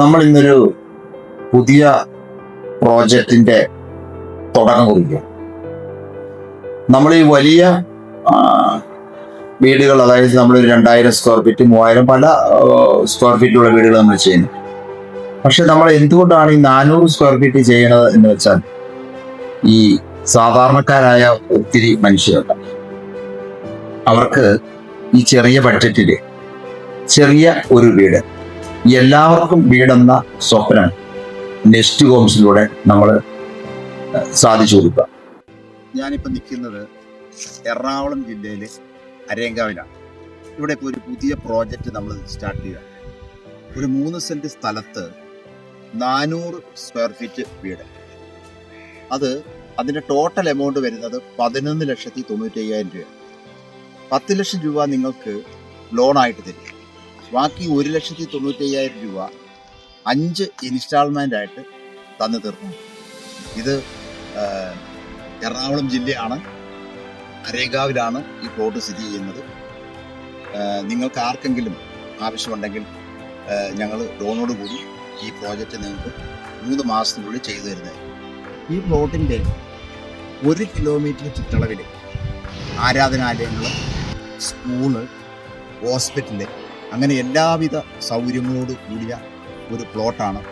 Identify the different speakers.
Speaker 1: നമ്മൾ ഇന്നൊരു പുതിയ പ്രോജക്റ്റിന്റെ തുടക്കം കുറിക്കുക. നമ്മൾ ഈ വലിയ വീടുകൾ അതായത് നമ്മൾ രണ്ടായിരം സ്ക്വയർ ഫീറ്റ് മൂവായിരം പല സ്ക്വയർ ഫീറ്റുള്ള വീടുകൾ നമ്മൾ ചെയ്യുന്നു. പക്ഷെ നമ്മൾ എന്തുകൊണ്ടാണ് ഈ നാനൂറ് സ്ക്വയർ ഫീറ്റ് ചെയ്യണത് എന്ന് വെച്ചാൽ ഈ സാധാരണക്കാരായ ഒത്തിരി മനുഷ്യരുണ്ട്. അവർക്ക് ഈ ചെറിയ ബഡ്ജറ്റിൽ ചെറിയ ഒരു വീട് എല്ലാവർക്കും വീടെന്ന സ്വപ്നം നെസ്റ്റ് ഹോംസിലൂടെ നമ്മൾ സാധിച്ചു കൊടുക്കുക. ഞാനിപ്പോൾ നിൽക്കുന്നത് എറണാകുളം ജില്ലയിലെ അരേങ്കാവിലാണ് ഇവിടെ ഒരു പുതിയ പ്രോജക്റ്റ് നമ്മൾ സ്റ്റാർട്ട് ചെയ്യുക. ഒരു മൂന്ന് സെന്റ് സ്ഥലത്ത് നാനൂറ് സ്ക്വയർ ഫീറ്റ് വീട്. അത് അതിന്റെ ടോട്ടൽ എമൗണ്ട് വരുന്നത് പതിനൊന്ന് ലക്ഷത്തി തൊണ്ണൂറ്റി അയ്യായിരം രൂപ പത്ത് ലക്ഷം രൂപ നിങ്ങൾക്ക് ലോണായിട്ട് തരും. ബാക്കി ഒരു ലക്ഷത്തി തൊണ്ണൂറ്റി അയ്യായിരം രൂപ അഞ്ച് ഇൻസ്റ്റാൾമെന്റ് ആയിട്ട് തന്നു തീർന്നു. ഇത് എറണാകുളം ജില്ലയാണ് അരേഗാവിലാണ് ഈ പ്ലോട്ട് സ്ഥിതി ചെയ്യുന്നത്. നിങ്ങൾക്ക് ആർക്കെങ്കിലും ആവശ്യമുണ്ടെങ്കിൽ ഞങ്ങൾ ലോണോട് കൂടി ഈ പ്രോജക്റ്റ് നിങ്ങൾക്ക് മൂന്ന് മാസത്തിനുള്ളിൽ ചെയ്തു തരുന്നത് ഈ പ്ലോട്ടിന്റെ ഒരു കിലോമീറ്റർ ചുറ്റളവിൽ ആരാധനാലയങ്ങൾ സ്കൂൾ ഹോസ്പിറ്റൽ അങ്ങനെ എല്ലാവിധ സൗകര്യങ്ങളോട് കൂടിയ ഒരു പ്ലോട്ടാണ്